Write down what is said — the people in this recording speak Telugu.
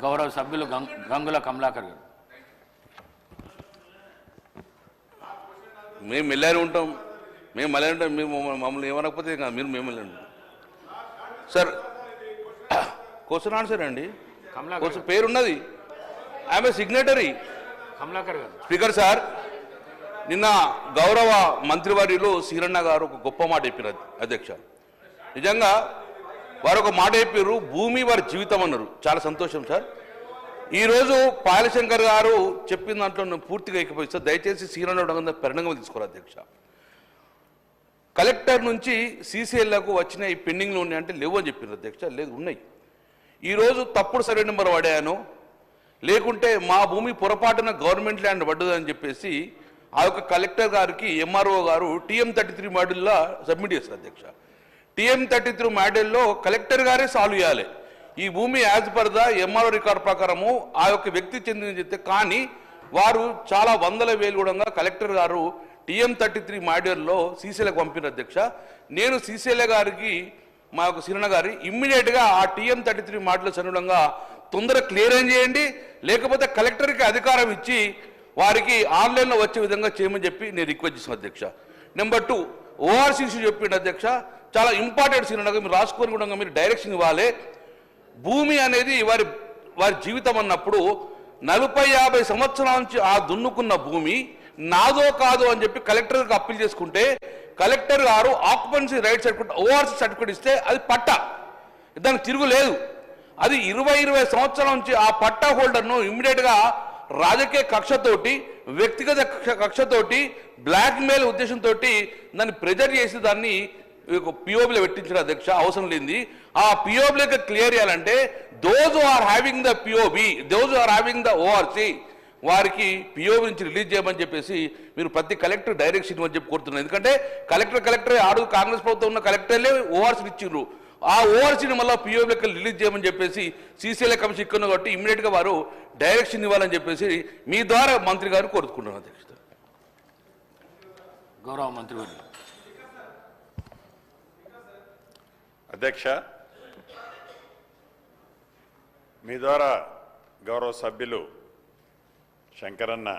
గౌరవ సభ్యులు గంగుల కమలాకర్ గారు. మేము మెల్లారి ఉంటాం. మేము మళ్ళీ ఉంటాం. మేము మమ్మల్ని- ఏమనకపోతే ఇంకా మీరు మేము వెళ్ళండి సార్ క్వశ్చన్ ఆన్సర్ అండి. క్వశ్చన్ పేరున్నది. ఆమె సిగ్నేటరీ కమలాకర్ గారు. స్పీకర్ సార్ నిన్న గౌరవ మంత్రివర్యులు సీరన్న గారు ఒక గొప్ప మాట చెప్పారు అధ్యక్ష. నిజంగా వారు ఒక మాట చెప్పారు భూమి వారి జీవితం అన్నారు. చాలా సంతోషం సార్. ఈరోజు పాలశంకర్ గారు చెప్పిన దాంట్లో నేను పూర్తిగా ఎక్కిపోయిస్తా దయచేసి సీరన్న పరిణామం తీసుకోరు అధ్యక్ష. కలెక్టర్ నుంచి సీసీఎల్లకు వచ్చిన ఈ పెండింగ్లో ఉన్నాయి అంటే లేవు అని చెప్పిన అధ్యక్ష. లేదు ఉన్నాయి. ఈరోజు తప్పుడు సర్వే నెంబర్ వాడాను. లేకుంటే మా భూమి పొరపాటున గవర్నమెంట్ ల్యాండ్ పడ్డదని చెప్పేసి ఆ యొక్క కలెక్టర్ గారికి ఎంఆర్ఓ గారు టీఎం థర్టీ త్రీ మాడ్యూల్లో సబ్మిట్ చేస్తారు అధ్యక్ష. టీఎం థర్టీ త్రీ మాడ్యూల్లో కలెక్టర్ గారే సాల్వ్ చేయాలి. ఈ భూమి as per the MRO record ప్రకారము ఆ యొక్క వ్యక్తి చెందిన చెప్తే కానీ వారు చాలా వందల వేలు కూడా కలెక్టర్ గారు టీఎం థర్టీ త్రీ మాడ్యూల్లో సీసీలకు పంపిన అధ్యక్ష. నేను సీసీల గారికి మా యొక్క సిరణ గారి ఇమ్మీడియట్గా ఆ టీఎం థర్టీ త్రీ మాటలు అనుగుణంగా తొందర క్లియర్ ఏం చేయండి. లేకపోతే కలెక్టర్కి అధికారం ఇచ్చి వారికి ఆన్లైన్లో వచ్చే విధంగా చేయమని చెప్పి నేను రిక్వెస్ట్ చేసిన అధ్యక్ష. నెంబర్ టూ ఓఆర్సీ ఇష్యూ చెప్పిండు అధ్యక్ష. చాలా ఇంపార్టెంట్ సిరణగా మీరు రాసుకొని కూడా మీరు డైరెక్షన్ ఇవ్వాలి. భూమి అనేది వారి వారి జీవితం అన్నప్పుడు నలభై యాభై సంవత్సరాల నుంచి ఆ దున్నుకున్న భూమి నాదో కాదో అని చెప్పి కలెక్టర్కి అప్పీల్ చేసుకుంటే కలెక్టర్ గారు occupancy right certificate ORC certificate ఇస్తే అది పట్ట. దానికి తిరుగులేదు అది ఇరవై ఇరవై సంవత్సరాల నుంచి ఆ పట్టా హోల్డర్ను ఇమ్మీడియట్గా రాజకీయ కక్షతోటి వ్యక్తిగత కక్ష- కక్షతోటి బ్లాక్మెయిల్ ఉద్దేశంతో దాన్ని ప్రెజర్ చేసి దాన్ని పిఓబిలో పెట్టించిన అధ్యక్ష అవసరం లేని ఆ పిఓబిలోకి క్లియర్ చేయాలంటే those are having the POB those are having the ORC వారికి పిఓబి నుంచి రిలీజ్ చేయమని చెప్పేసి మీరు ప్రతి కలెక్టర్ డైరెక్షన్ ఇవ్వని చెప్పి కోరుతున్నారు. ఎందుకంటే కలెక్టర్ కలెక్టర్ ఆడు కాంగ్రెస్ ప్రభుత్వం ఉన్న కలెక్టర్లే ఓఆర్సీలు ఇచ్చిండ్రు. ఆ ఓఆర్సీని మళ్ళీ పిఓబిలోకి రిలీజ్ చేయమని చెప్పేసి సీసీఎల్ఏ కమిషన్ ఇక్కడ కాబట్టి ఇమ్మీడియట్గా వారు డైరెక్షన్ ఇవ్వాలని చెప్పేసి మీ ద్వారా మంత్రి గారు కోరుకుంటున్నారు అధ్యక్ష గౌరవ మంత్రివర్యులు అధ్యక్ష మీ ద్వారా గౌరవ సభ్యులు శంకరన్న